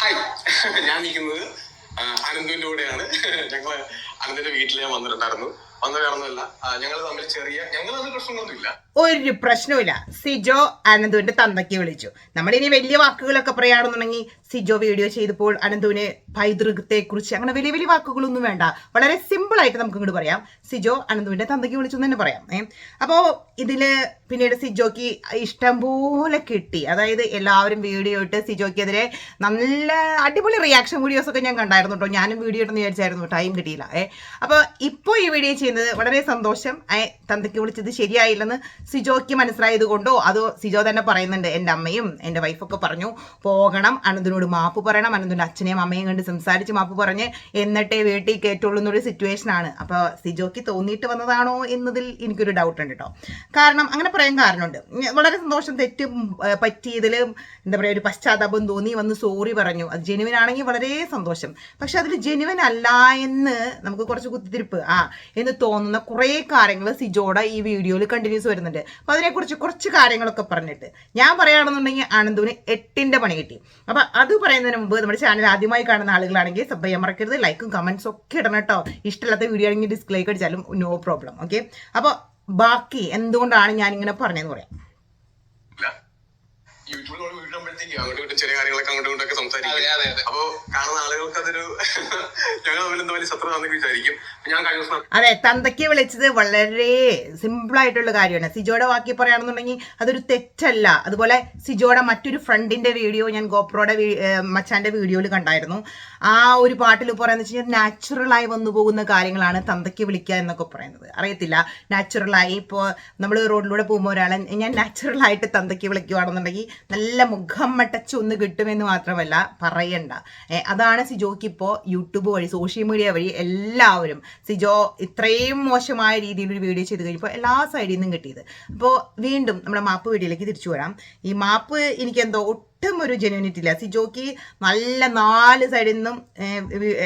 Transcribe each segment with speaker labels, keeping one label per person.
Speaker 1: Hi. ഞാൻ നിൽക്കുന്നത് അനന്തുവിന്റെ കൂടെയാണ് ഞങ്ങൾ അനന്തിന്റെ വീട്ടിൽ ഞാൻ വന്നിട്ടുണ്ടായിരുന്നു. വന്ന ഞങ്ങൾ തമ്മിൽ ചെറിയ ഞങ്ങൾ തമ്മിൽ പ്രശ്നങ്ങളൊന്നുമില്ല.
Speaker 2: ഒരു പ്രശ്നവുമില്ല. സിജോ അനന്തുവിന്റെ തന്തയ്ക്ക് വിളിച്ചു. നമ്മളിനി വലിയ വാക്കുകളൊക്കെ പറയുകയാണെന്നുണ്ടെങ്കിൽ സിജോ വീഡിയോ ചെയ്തപ്പോൾ അനന്തുവിനെ പൈതൃകത്തെക്കുറിച്ച് അങ്ങനെ വലിയ വലിയ വാക്കുകളൊന്നും വേണ്ട. വളരെ സിമ്പിൾ ആയിട്ട് നമുക്ക് ഇങ്ങോട്ട് പറയാം. സിജോ അനന്തുവിന്റെ തന്തയ്ക്ക് വിളിച്ചു തന്നെ പറയാം. ഏ? അപ്പോൾ ഇതിൽ പിന്നീട് സിജോക്ക് ഇഷ്ടം പോലെ കിട്ടി. അതായത് എല്ലാവരും വീഡിയോ ഇട്ട് സിജോക്കെതിരെ നല്ല അടിപൊളി റിയാക്ഷൻ വീഡിയോസ് ഒക്കെ ഞാൻ കണ്ടായിരുന്നു കേട്ടോ ഞാനും വീഡിയോ ഇട്ടെന്ന് വിചാരിച്ചായിരുന്നു. ടൈം കിട്ടിയില്ല. ഏ? അപ്പോൾ ഇപ്പോൾ ഈ വീഡിയോ ചെയ്യുന്നത് വളരെ സന്തോഷം. തന്തയ്ക്ക് വിളിച്ചത് ശരിയായില്ലെന്ന് സിജോയ്ക്ക് മനസ്സിലായത് കൊണ്ടോ അത് സിജോ തന്നെ പറയുന്നുണ്ട് എന്റെ അമ്മയും എന്റെ വൈഫൊക്കെ പറഞ്ഞു പോകണം അനന്തിനോട് മാപ്പ് പറയണം അനന്തിന്റെ അച്ഛനെയും അമ്മയും കണ്ട് സംസാരിച്ച് മാപ്പ് പറഞ്ഞ് എന്നിട്ടേ വീട്ടിൽ കയറ്റുള്ളൂ എന്നൊരു സിറ്റുവേഷൻ ആണ്. അപ്പോൾ സിജോയ്ക്ക് തോന്നിയിട്ട് വന്നതാണോ എന്നതിൽ എനിക്കൊരു ഡൗട്ട് ഉണ്ട് കേട്ടോ. കാരണം അങ്ങനെ പറയാൻ കാരണമുണ്ട്. വളരെ സന്തോഷം തെറ്റ് പറ്റിയതിൽ എന്താ പറയുക ഒരു പശ്ചാത്താപം തോന്നി വന്ന് സോറി പറഞ്ഞു. അത് ജെനുവിൻ ആണെങ്കിൽ വളരെ സന്തോഷം. പക്ഷെ അതിൽ ജെനുവിൻ അല്ല എന്ന് നമുക്ക് കുറച്ച് കുത്തിത്തിരിപ്പ് ആ എന്ന് തോന്നുന്ന കുറേ കാര്യങ്ങൾ സിജോടെ ഈ വീഡിയോയിൽ കണ്ടിന്യൂസ് വരുന്നുണ്ട്. അപ്പോൾ അതിനെക്കുറിച്ച് കുറച്ച് കാര്യങ്ങളൊക്കെ പറഞ്ഞിട്ട്. ഞാൻ പറയുകയാണെന്നുണ്ടെങ്കിൽ ആനന്ദുവിന് എട്ടിന്റെ പണി കിട്ടി. അപ്പോൾ അത് പറയുന്നതിന് മുമ്പ് നമ്മുടെ ചാനൽ ആദ്യമായി കാണുന്ന ആളുകളാണെങ്കിൽ സബ് ചെയ്യാൻ മറക്കരുത്. ലൈക്കും കമൻസും ഒക്കെ ഇടണം കേട്ടോ. ഇഷ്ടമില്ലാത്ത വീഡിയോ ആണെങ്കിൽ ഡിസ്ലൈക്ക് അടിച്ചാലും നോ പ്രോബ്ലം ഓക്കെ അപ്പോൾ ബാക്കി എന്തുകൊണ്ടാണ് ഞാനിങ്ങനെ പറഞ്ഞതെന്ന് പറയാം.
Speaker 1: യൂട്യൂബിൽ നമ്മൾ വീടുമ്പോഴത്തേക്ക് അങ്ങോട്ടും ഇങ്ങോട്ടും ചെറിയ കാര്യങ്ങളൊക്കെ അങ്ങോട്ടും ഇങ്ങോട്ടൊക്കെ
Speaker 3: അതെ,
Speaker 1: സംസാരിക്കും.
Speaker 3: അതെ.
Speaker 1: കാണുന്ന ആളുകൾക്ക് അതൊരു ഞങ്ങൾ തമ്മിൽ എന്താ വലിയ ശത്രുത എന്നൊക്കെ വിചാരിക്കും. ഞാൻ കഴിഞ്ഞ ദിവസം
Speaker 2: അതെ തന്തയ്ക്ക് വിളിച്ചത് വളരെ സിമ്പിൾ ആയിട്ടുള്ള കാര്യമാണ്. സിജോയുടെ വാക്കി പറയുകയാണെന്നുണ്ടെങ്കിൽ അതൊരു തെറ്റല്ല. അതുപോലെ സിജോയുടെ മറ്റൊരു ഫ്രണ്ടിന്റെ വീഡിയോ ഞാൻ ഗോപ്രോയുടെ മച്ചാന്റെ വീഡിയോയിൽ കണ്ടായിരുന്നു. ആ ഒരു പാട്ടിൽ പറയുന്നത് വെച്ച് കഴിഞ്ഞാൽ നാച്ചുറലായി വന്നു പോകുന്ന കാര്യങ്ങളാണ് തന്തയ്ക്ക് വിളിക്കുക എന്നൊക്കെ പറയുന്നത്. അറിയത്തില്ല. നാച്ചുറലായി ഇപ്പോൾ നമ്മൾ റോഡിലൂടെ പോകുമ്പോൾ ഒരാളെ ഞാൻ നാച്ചുറലായിട്ട് തന്തയ്ക്ക് വിളിക്കുകയാണെന്നുണ്ടെങ്കിൽ നല്ല മുഖം മട്ടച്ച് ഒന്ന് കിട്ടുമെന്ന് മാത്രമല്ല പറയണ്ട. അതാണ് സിജോക്ക് ഇപ്പോൾ യൂട്യൂബ് വഴി സോഷ്യൽ മീഡിയ വഴി എല്ലാവരും സിജോ ഇത്രയും മോശമായ രീതിയിൽ ഒരു വീഡിയോ ചെയ്ത് കഴിഞ്ഞപ്പോൾ എല്ലാ സൈഡിൽ നിന്നും കിട്ടിയത്. അപ്പോൾ വീണ്ടും നമ്മുടെ മാപ്പ് വീഡിയോയിലേക്ക് തിരിച്ചു വരാം. ഈ മാപ്പ് എനിക്കെന്തോ ഒട്ടും ഒരു ജെന്യൂനിറ്റി ഇല്ല സിജോക്ക് നല്ല നാല് സൈഡിൽ നിന്നും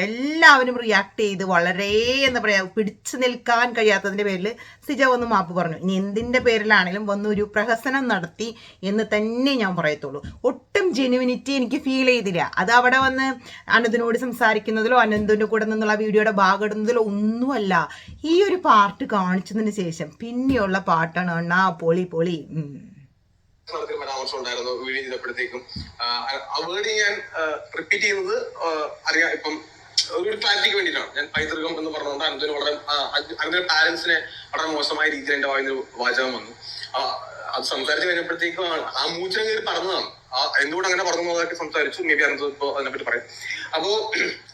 Speaker 2: എല്ലാവരും റിയാക്ട് ചെയ്ത് വളരെ എന്താ പറയുക പിടിച്ചു നിൽക്കാൻ കഴിയാത്തതിന്റെ പേരിൽ സിജോ വന്ന് മാപ്പ് പറഞ്ഞു. ഇനി എന്തിന്റെ പേരിലാണെങ്കിലും വന്ന് ഒരു പ്രഹസനം നടത്തി എന്ന് തന്നെ ഞാൻ പറയത്തുള്ളൂ. ഒട്ടും ജെന്യൂനിറ്റി എനിക്ക് ഫീൽ ചെയ്തില്ല. അത് അവിടെ വന്ന് അനന്തിനോട് സംസാരിക്കുന്നതിലോ അനന്തിന്റെ കൂടെ നിന്നുള്ള വീഡിയോയുടെ ഭാഗം ഇടുന്നതിലോ ഒന്നുമല്ല. ഈ ഒരു പാർട്ട് കാണിച്ചതിന് ശേഷം പിന്നെയുള്ള പാട്ടാണ് അണ്ണാ പൊളി പൊളി.
Speaker 1: നടത്തിയ പരാമർശം ഉണ്ടായിരുന്നു വീഡിയോ ചെയ്തപ്പോഴത്തേക്കും. ആ, വേർഡ് ഞാൻ റിപ്പീറ്റ് ചെയ്യുന്നത് അറിയാ. ഇപ്പം ഒരു ക്ലാരിറ്റിക്ക് വേണ്ടിയിട്ടാണ്. ഞാൻ പൈതൃകം എന്ന് പറഞ്ഞുകൊണ്ട് അനന്തിന് വളരെ അനന്തിന്റെ പാരന്റ്സിനെ വളരെ മോശമായ രീതിയിൽ എന്റെ വായിന്ന് വാചകം വന്നു. അത് സംസാരിച്ച് കഴിഞ്ഞപ്പോഴത്തേക്കും ആ മൂച്ചിനെ കയറി പറഞ്ഞതാണ് എന്തുകൊണ്ട് അങ്ങനെ പറഞ്ഞു എന്നതൊക്കെ സംസാരിച്ചു. മേ ബി അനന്ത് ഇപ്പൊ അതിനെപ്പറ്റി പറയും. അപ്പോ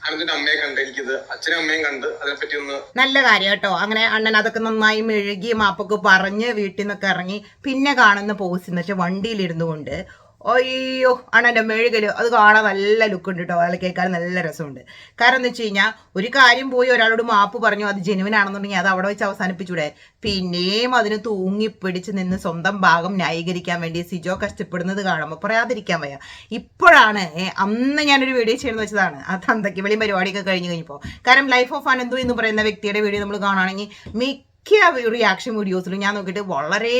Speaker 1: അനന്തിന്റെ അമ്മയെ കണ്ട് എനിക്കിത് അച്ഛനും അമ്മയും കണ്ട് അതിനെപ്പറ്റി ഒന്ന്
Speaker 2: നല്ല കാര്യം കേട്ടോ. അങ്ങനെ അണ്ണൻ അതൊക്കെ നന്നായി മെഴുകി മാപ്പൊക്കെ പറഞ്ഞ് വീട്ടിൽ നിന്നൊക്കെ ഇറങ്ങി പിന്നെ കാണുന്ന പോസ്റ്റ് എന്ന് വെച്ചാൽ വണ്ടിയിലിരുന്നു കൊണ്ട് അയ്യോ അണ്ണന്റെ മെഴുകൽ. അത് കാണാൻ നല്ല ലുക്ക് ഉണ്ട് കേട്ടോ അതിൽ കേൾക്കാൻ നല്ല രസമുണ്ട്. കാരണം എന്ന് വെച്ച് കഴിഞ്ഞാൽ ഒരു കാര്യം പോയി ഒരാളോട് മാപ്പ് പറഞ്ഞു അത് ജെനുവിൻ ആണെന്നുണ്ടെങ്കിൽ അത് അവിടെ വെച്ച് അവസാനിപ്പിച്ചൂടെ. പിന്നെയും അതിന് തൂങ്ങിപ്പിടിച്ച് നിന്ന് സ്വന്തം ഭാഗം ന്യായീകരിക്കാൻ വേണ്ടി സിജോ കഷ്ടപ്പെടുന്നത് കാണുമ്പോൾ പറയാതിരിക്കാൻ വയ്യ. ഇപ്പോഴാണ് അന്ന് ഞാനൊരു വീഡിയോ ചെയ്യണമെന്ന് വെച്ചതാണ്. ആ തന്തയ്ക്ക് വെളിയും പരിപാടിയൊക്കെ കഴിഞ്ഞ് കഴിഞ്ഞപ്പോൾ കാരണം ലൈഫ് ഓഫ് ആനന്ദു എന്ന് പറയുന്ന വ്യക്തിയുടെ വീഡിയോ നമ്മൾ കാണുകയാണെങ്കിൽ മിക്ക റിയാക്ഷൻ വീഡിയോസിലും ഞാൻ നോക്കിയിട്ട് വളരെ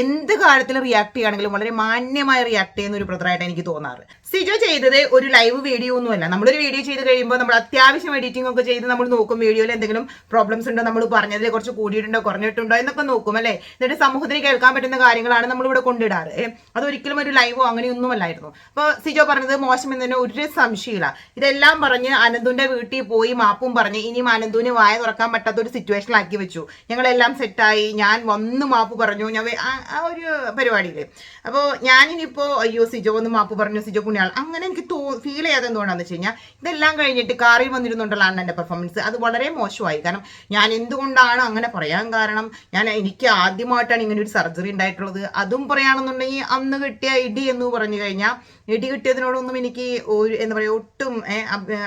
Speaker 2: എന്ത് കാര്യത്തിൽ റിയാക്ട് ചെയ്യുകയാണെങ്കിലും വളരെ മാന്യമായി റിയാക്ട് ചെയ്യുന്ന ഒരു ബ്രദറായിട്ട് എനിക്ക് തോന്നാറ്. സിജോ ചെയ്തത് ഒരു ലൈവ് വീഡിയോ ഒന്നുമല്ല. നമ്മളൊരു വീഡിയോ ചെയ്ത് കഴിയുമ്പോൾ നമ്മൾ അത്യാവശ്യം എഡിറ്റിംഗ് ഒക്കെ ചെയ്ത് നമ്മൾ നോക്കും വീഡിയോയിൽ എന്തെങ്കിലും പ്രോബ്ലംസ് ഉണ്ടോ നമ്മൾ പറഞ്ഞതിൽ കുറച്ച് കൂടിയിട്ടുണ്ടോ കുറഞ്ഞിട്ടുണ്ടോ എന്നൊക്കെ നോക്കും അല്ലേ? എന്നിട്ട് സമൂഹത്തിന് കേൾക്കാൻ പറ്റുന്ന കാര്യങ്ങളാണ് നമ്മളിവിടെ കൊണ്ടിടാറ്. അതൊരിക്കലും ഒരു ലൈവോ അങ്ങനെയൊന്നുമല്ലായിരുന്നു അപ്പോൾ സിജോ പറഞ്ഞത് മോശം എന്നതിന് ഒരു സംശയമില്ല. ഇതെല്ലാം പറഞ്ഞ് അനന്തുവിന്റെ വീട്ടിൽ പോയി മാപ്പും പറഞ്ഞ് ഇനിയും അനന്തുവിന് വായ തുറക്കാൻ പറ്റാത്ത ഒരു സിറ്റുവേഷനിലാക്കി വെച്ചു. ഞങ്ങളെല്ലാം സെറ്റായി. ഞാൻ വന്ന് മാപ്പ് പറഞ്ഞു. ഞാൻ ആ- ഒരു പരിപാടിയിൽ അപ്പോൾ ഞാനിനിപ്പോൾ അയ്യോ സിജോ ഒന്ന് മാപ്പ് പറഞ്ഞു. സിജോ പുണ്യാൾ. അങ്ങനെ എനിക്ക് തോ ഫീൽ ചെയ്യാതെ എന്തുകൊണ്ടാണെന്ന് വെച്ച് കഴിഞ്ഞാൽ ഇതെല്ലാം കഴിഞ്ഞിട്ട് കാറിൽ വന്നിരുന്നുണ്ടല്ലോ അണ്ണന്റെ പെർഫോമൻസ് അത് വളരെ മോശമായി. കാരണം ഞാൻ എന്തുകൊണ്ടാണ് അങ്ങനെ പറയാൻ കാരണം? ഞാൻ എനിക്ക് ആദ്യമായിട്ടാണ് ഇങ്ങനെ ഒരു സർജറി ഉണ്ടായിട്ടുള്ളത്. അതും പറയുകയാണെന്നുണ്ടെങ്കിൽ അന്ന് കിട്ടിയ ഇടി എന്ന് പറഞ്ഞു കഴിഞ്ഞാൽ ഇടി കിട്ടിയതിനോടൊന്നും എനിക്ക് ഒരു എന്താ പറയുക ഒട്ടും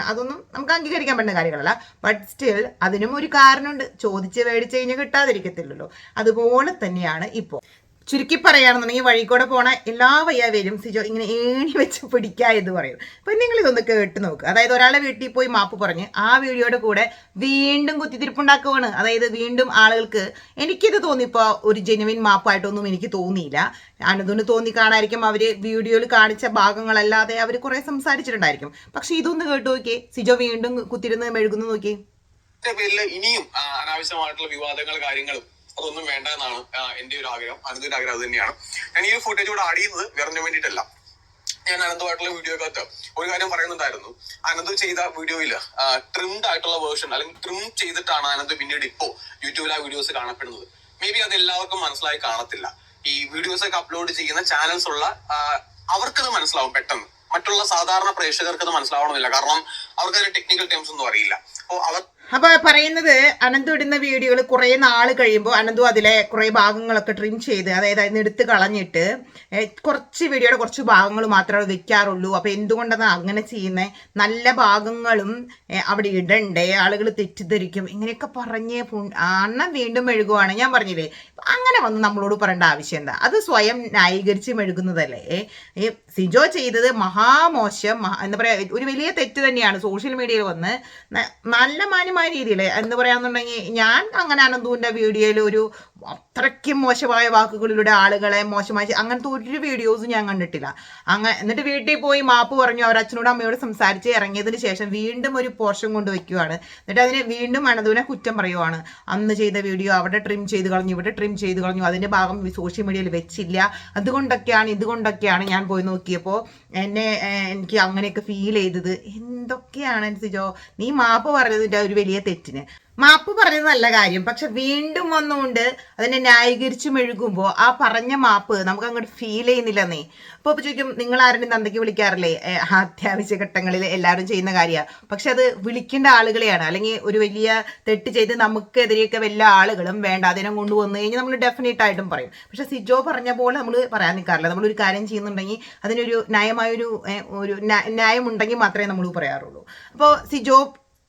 Speaker 2: അതൊന്നും നമുക്ക് അംഗീകരിക്കാൻ പറ്റുന്ന കാര്യങ്ങളല്ല. ബട്ട് സ്റ്റിൽ അതിനും ഒരു കാരണമുണ്ട്. ചോദിച്ച് മേടിച്ച് കഴിഞ്ഞാൽ കിട്ടാതിരിക്കത്തില്ലല്ലോ. അതുപോലെ തന്നെയാണ് ഇപ്പോൾ ചുരുക്കി പറയുകയാണെന്നുണ്ടെങ്കിൽ വഴി കൂടെ പോണ എല്ലാ വയ്യാവേരും സിജോ ഇങ്ങനെ ഏണി വെച്ച് പിടിക്കുക എന്ന് പറയും. അപ്പൊ നിങ്ങൾ ഇതൊന്ന് കേട്ട് നോക്കുക അതായത് ഒരാളെ വീട്ടിൽ പോയി മാപ്പ് പറഞ്ഞ് ആ വീഡിയോയുടെ കൂടെ വീണ്ടും കുത്തിത്തിരിപ്പുണ്ടാക്കുവാണ്. അതായത് വീണ്ടും ആളുകൾക്ക് എനിക്കിത് തോന്നിപ്പോ ഒരു ജെനുവിൻ മാപ്പായിട്ടൊന്നും എനിക്ക് തോന്നിയില്ല. അനന്തുന് തോന്നി കാണായിരിക്കും അവർ വീഡിയോയിൽ കാണിച്ച ഭാഗങ്ങളല്ലാതെ അവർ കുറെ സംസാരിച്ചിട്ടുണ്ടായിരിക്കും. പക്ഷെ ഇതൊന്ന് കേട്ട് നോക്കിയേ. സിജോ വീണ്ടും കുത്തിരുന്ന് മെഴുകുന്നു നോക്കിയേ.
Speaker 1: പേരിൽ ഇനിയും അനാവശ്യമായിട്ടുള്ള വിവാദങ്ങൾ കാര്യങ്ങളും അതൊന്നും വേണ്ട എന്നാണ് എന്റെ ഒരു ആഗ്രഹം. അനന്തിന്റെ ആഗ്രഹം അത് തന്നെയാണ്. ഞാൻ ഈ ഫുട്ടേജ് കൂടെ ആഡ് ചെയ്യുന്നത് വേറെ വേണ്ടിയിട്ടല്ല. ഞാൻ അനന്തമായിട്ടുള്ള വീഡിയോക്കകത്ത് ഒരു കാര്യം പറയുന്നുണ്ടായിരുന്നു. അനന്ത് ചെയ്ത വീഡിയോയിൽ ട്രിംഡ് ആയിട്ടുള്ള വേർഷൻ അല്ലെങ്കിൽ ട്രിം ചെയ്തിട്ടാണ് അനന്ത് പിന്നീട് ഇപ്പോ യൂട്യൂബിൽ ആ വീഡിയോസ് കാണപ്പെടുന്നത്. മേ ബി അത് എല്ലാവർക്കും മനസ്സിലായി കാണത്തില്ല. ഈ വീഡിയോസ് ഒക്കെ അപ്ലോഡ് ചെയ്യുന്ന ചാനൽസ് ഉള്ള അവർക്കത് മനസ്സിലാവും പെട്ടെന്ന്. മറ്റുള്ള സാധാരണ പ്രേക്ഷകർക്ക് അത് മനസ്സിലാവണമെന്നില്ല. കാരണം അവർക്ക് അതിന്റെ ടെക്നിക്കൽ ടേംസ് ഒന്നും അറിയില്ല. അപ്പോൾ അവർ
Speaker 2: അപ്പൊ പറയുന്നത് അനന്തു ഇടുന്ന വീഡിയോകൾ കുറെ നാൾ കഴിയുമ്പോൾ അനന്തു അതിലെ കുറെ ഭാഗങ്ങളൊക്കെ ട്രിം ചെയ്ത് അതായത് അതിന് എടുത്ത് കളഞ്ഞിട്ട് കുറച്ച് വീഡിയോയുടെ കുറച്ച് ഭാഗങ്ങൾ മാത്രമേ വെക്കാറുള്ളൂ. അപ്പൊ എന്തുകൊണ്ടാണ് അങ്ങനെ ചെയ്യുന്നത് നല്ല ഭാഗങ്ങളും അവിടെ ഇടണ്ടേ? ആളുകൾ തെറ്റിദ്ധരിക്കും. ഇങ്ങനെയൊക്കെ പറഞ്ഞ് അണ്ണൻ വീണ്ടും മെഴുകുവാണ്. ഞാൻ പറഞ്ഞില്ലേ അങ്ങനെ വന്ന് നമ്മളോട് പറയേണ്ട ആവശ്യം എന്താ? അത് സ്വയം ന്യായീകരിച്ച് മെഴുകുന്നതല്ലേ? സിജോ ചെയ്തത് മഹാമോശം മഹാ എന്താ പറയാ ഒരു വലിയ തെറ്റ് തന്നെയാണ്. സോഷ്യൽ മീഡിയയിൽ വന്ന് നല്ല നല്ല മാന്യമായ രീതിയിൽ എന്ന് പറയാന്നുണ്ടെങ്കിൽ ഞാൻ അങ്ങനെ അനന്തുവിന്റെ വീഡിയോയിൽ ഒരു അത്രയ്ക്കും മോശമായ വാക്കുകളിലൂടെ ആളുകളെ മോശമായി അങ്ങനത്തെ ഒരു വീഡിയോസും ഞാൻ കണ്ടിട്ടില്ല. അങ്ങ എന്നിട്ട് വീട്ടിൽ പോയി മാപ്പ് പറഞ്ഞു അവർ അച്ഛനോടും അമ്മയോട് സംസാരിച്ച് ഇറങ്ങിയതിന് ശേഷം വീണ്ടും ഒരു പോർഷൻ കൊണ്ട് വെക്കുവാണ് എന്നിട്ട് അതിനെ വീണ്ടും അനന്തുവിനെ കുറ്റം പറയുവാണ്. അന്ന് ചെയ്ത വീഡിയോ അവിടെ ട്രിം ചെയ്ത് കളഞ്ഞു ഇവിടെ ട്രിം ചെയ്ത് കളഞ്ഞു. അതിന്റെ ഭാഗം സോഷ്യൽ മീഡിയയിൽ വെച്ചില്ല. അതുകൊണ്ടൊക്കെയാണ് ഇതുകൊണ്ടൊക്കെയാണ് ഞാൻ പോയി നോക്കിയപ്പോൾ എന്നെ എനിക്ക് അങ്ങനെയൊക്കെ ഫീൽ ചെയ്തത്. എന്തൊക്കെയാണ് സിജോ? നീ മാപ്പ് പറഞ്ഞതിന്റെ ഒരു വലിയ തെറ്റിന്. മാപ്പ് പറഞ്ഞത് നല്ല കാര്യം. പക്ഷെ വീണ്ടും വന്നുകൊണ്ട് അതിനെ ന്യായീകരിച്ച് മെഴുകുമ്പോൾ ആ പറഞ്ഞ മാപ്പ് നമുക്ക് അങ്ങോട്ട് ഫീൽ ചെയ്യുന്നില്ല നീ അപ്പോൾ ഇപ്പൊ ചോദിക്കും നിങ്ങൾ ആരുടെ തന്തയ്ക്ക് വിളിക്കാറില്ലേ? അത്യാവശ്യ ഘട്ടങ്ങളിൽ എല്ലാവരും ചെയ്യുന്ന കാര്യമാണ് പക്ഷെ അത് വിളിക്കേണ്ട ആളുകളെയാണ്. അല്ലെങ്കിൽ ഒരു വലിയ തെറ്റ് ചെയ്ത് നമുക്കെതിരെയൊക്കെ വല്ല ആളുകളും വേണ്ട അതിനെ കൊണ്ടുവന്നു കഴിഞ്ഞാൽ നമ്മൾ ഡെഫിനറ്റ് ആയിട്ടും പറയും. പക്ഷെ സിജോ പറഞ്ഞ പോലെ നമ്മൾ പറയാൻ നിൽക്കാറില്ല നമ്മളൊരു കാര്യം ചെയ്യുന്നുണ്ടെങ്കിൽ അതിനൊരു ന്യായമായൊരു ഒരു ന്യാ- ന്യായമുണ്ടെങ്കിൽ മാത്രമേ നമ്മൾ പറയാറുള്ളൂ. അപ്പോൾ സിജോ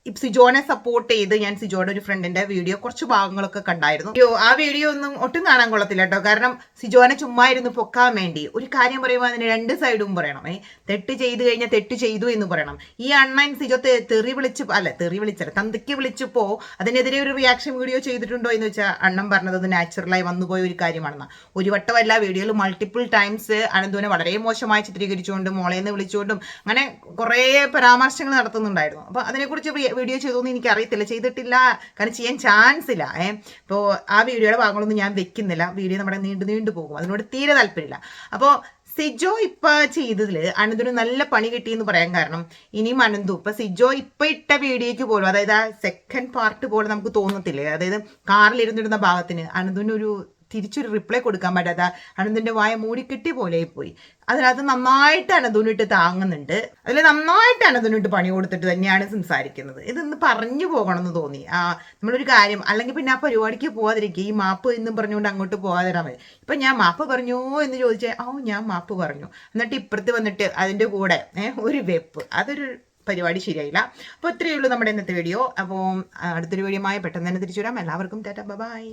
Speaker 2: സിജോനെ സപ്പോർട്ട് ചെയ്ത് ഞാൻ സിജോയുടെ ഒരു ഫ്രണ്ടിന്റെ വീഡിയോ കുറച്ച് ഭാഗങ്ങളൊക്കെ കണ്ടായിരുന്നു. അയ്യോ ആ വീഡിയോ ഒന്നും ഒട്ടും കാണാൻ കൊള്ളത്തില്ല കേട്ടോ കാരണം സിജോനെ ചുമ്മാ ഇരുന്ന് പൊക്കാൻ വേണ്ടി ഒരു കാര്യം പറയുമ്പോൾ അതിന് രണ്ട് സൈഡും പറയണം. ഏ തെറ്റ് ചെയ്ത് കഴിഞ്ഞാൽ തെറ്റ് ചെയ്തു എന്ന് പറയണം. ഈ അണ്ണൻ സിജോ തെറി വിളിച്ച് അല്ല തെറി വിളിച്ചല്ല തന്തയ്ക്ക് വിളിച്ചപ്പോ അതിനെതിരെ ഒരു റിയാക്ഷൻ വീഡിയോ ചെയ്തിട്ടുണ്ടോ എന്ന് വെച്ചാൽ അണ്ണൻ പറഞ്ഞത് അത് നാച്ചുറലായി വന്നുപോയ ഒരു കാര്യമാണെന്ന്. ഒരു വട്ടമല്ല വീഡിയോയിൽ മൾട്ടിപ്പിൾ ടൈംസ് അനന്തുവിനെ വളരെ മോശമായി ചിത്രീകരിച്ചുകൊണ്ടും മോളേന്ന് വിളിച്ചുകൊണ്ടും അങ്ങനെ കുറേ പരാമർശങ്ങൾ നടത്തുന്നുണ്ടായിരുന്നു. അപ്പോൾ അതിനെക്കുറിച്ച് വീഡിയോ ചെയ്തോന്ന് എനിക്ക് അറിയത്തില്ല ചെയ്തിട്ടില്ല. കാരണം ചെയ്യാൻ ചാൻസ് ഇല്ല. ഏഹ് അപ്പോൾ ആ വീഡിയോയുടെ ഭാഗങ്ങളൊന്നും ഞാൻ വെക്കുന്നില്ല. വീഡിയോ നമ്മുടെ നീണ്ടു നീണ്ടു പോകും. അതിനോട് തീരെ താല്പര്യമില്ല. അപ്പോൾ സിജോ ഇപ്പൊ ചെയ്തതിൽ അനന്തിന് നല്ല പണി കിട്ടിയെന്ന് പറയാൻ കാരണം ഇനിയും അനന്തു. ഇപ്പൊ സിജോ ഇപ്പൊ ഇട്ട വീഡിയോയ്ക്ക് പോലും അതായത് ആ സെക്കൻഡ് പാർട്ട് പോലെ നമുക്ക് തോന്നത്തില്ലേ? അതായത് കാറിൽ ഇരുന്നിരുന്ന ഭാഗത്തിന് അനന്തുവിന് ഒരു തിരിച്ചൊരു റിപ്ലൈ കൊടുക്കാൻ പറ്റാത്ത അനന്തിന്റെ വായ മൂടിക്കെട്ടി പോലെ പോയി അതിനകത്ത് നന്നായിട്ട് അനന്തുനിട്ട് താങ്ങുന്നുണ്ട്. അതിൽ നന്നായിട്ട് അനന്തുനിട്ട് പണി കൊടുത്തിട്ട് തന്നെയാണ് സംസാരിക്കുന്നത്. ഇതൊന്ന് പറഞ്ഞു പോകണമെന്ന് തോന്നി. ആ നമ്മളൊരു കാര്യം അല്ലെങ്കിൽ പിന്നെ ആ പരിപാടിക്ക് പോകാതിരിക്കുക ഈ മാപ്പ് എന്നും പറഞ്ഞുകൊണ്ട് അങ്ങോട്ട് പോകാതിരാൻ മതി ഇപ്പൊ ഞാൻ മാപ്പ് പറഞ്ഞോ എന്ന് ചോദിച്ചാൽ ഓ ഞാൻ മാപ്പ് പറഞ്ഞു. എന്നിട്ട് ഇപ്പുറത്ത് വന്നിട്ട് അതിന്റെ കൂടെ ഒരു വെപ്പ്. അതൊരു പരിപാടി ശരിയായില്ല. അപ്പോൾ ഇത്രയേ ഉള്ളൂ നമ്മുടെ ഇന്നത്തെ വീഡിയോ അപ്പോൾ അടുത്തൊരു വീഡിയോമായി പെട്ടെന്ന് തന്നെ തിരിച്ചു വരാം. എല്ലാവർക്കും ടാറ്റ ബൈ.